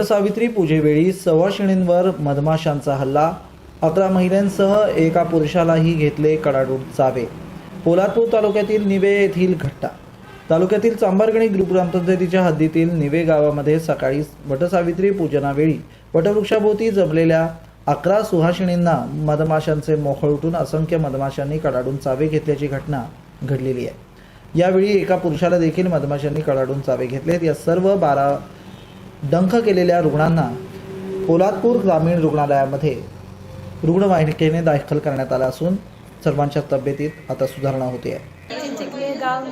अर्धसावित्री पूजेवेळी सवाशिणींवर मधमाशांचा हल्ला. अकरा महिलांसह एका पुरुषालाही घेतले कडाडून चावे. पोलादपूर तालुक्यातील निवे येथील घटना तालुक्यातील चांबारगणी ग्रामपंचायतीच्या हद्दीतील निवे गावामध्ये सकाळी वटसावित्री पूजनावेळी वटवृक्षाभोवती जमलेल्या अकरा सुहासिनींना मधमाशांचे मोहळ उठून असंख्य मधमाशांनी कडाडून चावे घेतल्याची घटना घडलेली आहे. यावेळी एका पुरुषाला देखील मधमाशांनी कडाडून चावे घेतलेत. या सर्व बारा डंख केलेल्या रुग्णांना पोलादपूर ग्रामीण रुग्णालयामध्ये रुग्णवाहिकेने दाखल करण्यात आला असून सर्वांच्या तब्येतीत आता सुधारणा होते. आहे गाव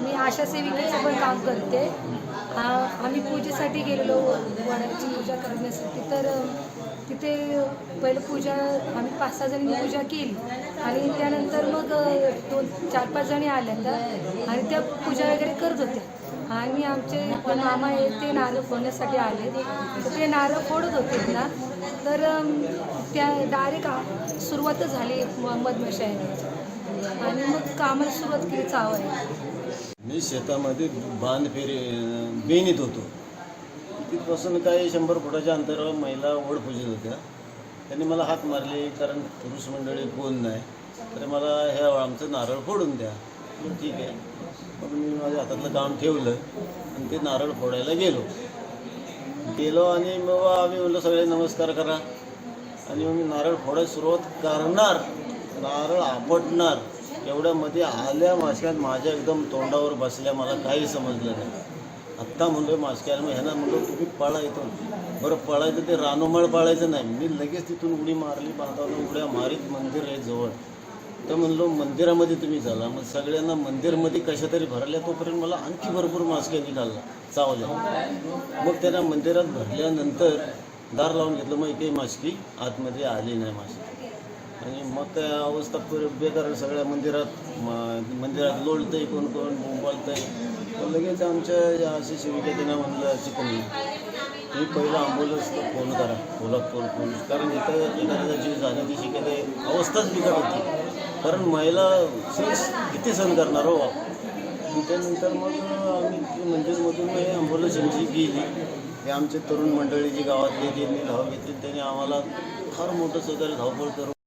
मी आशा सेविकेचं पण काम करते. आम्ही पूजेसाठी गेलेलो वडाची पूजा करण्यासाठी. तर तिथे पहिलं पूजा आम्ही पाच सहा जणी पूजा केली. आणि त्यानंतर मग दोन चार पाच जणी आल्या आणि त्या पूजा वगैरे करत होत्या. आणि आमचे पण मामा आहेत ते नारळ फोडण्यासाठी आले. तर ते नारळ फोडत होते ना. तर त्या डायरेक्ट सुरुवातच झाली म- मधमाशा येण्याची आणि मग कामाला सुरुवात केली चावायला मी शेतामध्ये बांध फेरी बेनीत होतो. तिथपासून काही शंभर फुटाच्या अंतरावर महिला ओढ पूजत होत्या. त्यांनी मला हात मारले कारण पुरुष मंडळी कोण नाही. तर मला ह्या आमचं नारळ फोडून द्या. ठीक आहे. मग मी माझ्या हातातलं काम ठेवलं आणि ते नारळ फोडायला गेलो. गेलो आणि मग आम्ही म्हणलं सगळे नमस्कार करा. आणि मग मी नारळ फोडायला सुरुवात करणार. नारळ आपटणार. एवढ्यामध्ये आल्या माश्यात माझ्या एकदम तोंडावर बसल्या. मला काही समजलं नाही. आत्ता म्हणलो मास्क्याला मग ह्यांना म्हणलो तुम्ही पळा इथून. बरं पळायचं ते रानोमाळ पाळायचं नाही. मी लगेच तिथून उडी मारली पाहताना उड्या मारीत मंदिर आहे जवळ. तर म्हणलो मंदिरामध्ये तुम्ही झाला मग सगळ्यांना मंदिरमध्ये कशा तरी भरल्या तोपर्यंत मला आणखी भरपूर मास्क्या निघाला चावल्या. मग त्यांना मंदिरात भरल्यानंतर दार लावून घेतलं. मग एकही मास्की आतमध्ये आली नाही मास्की. आणि मग त्या अवस्था पुर बेकार सगळ्या मंदिरात. म- मंदिरात लोळतंय कोण कोण बोंबालतंय. लगेच आमच्या या अशी सेविका त्यांना म्हणलं चिकनी तुम्ही पहिला अँब्युलन्सला फोन करा. कोल्हापूर फोन कारण इथं एखाद्याचा जीव जाण्याची शक्यता अवस्थाच बिघड होती. कारण महिला सेस किती सहन करणार हो. आणि त्यानंतर मग आम्ही मंदिरमधून हे यांची गेली. हे आमचे तरुण मंडळी जी गावातली त्यांनी धाव घेतली. त्यांनी आम्हाला फार मोठं सगळं धावपळ करून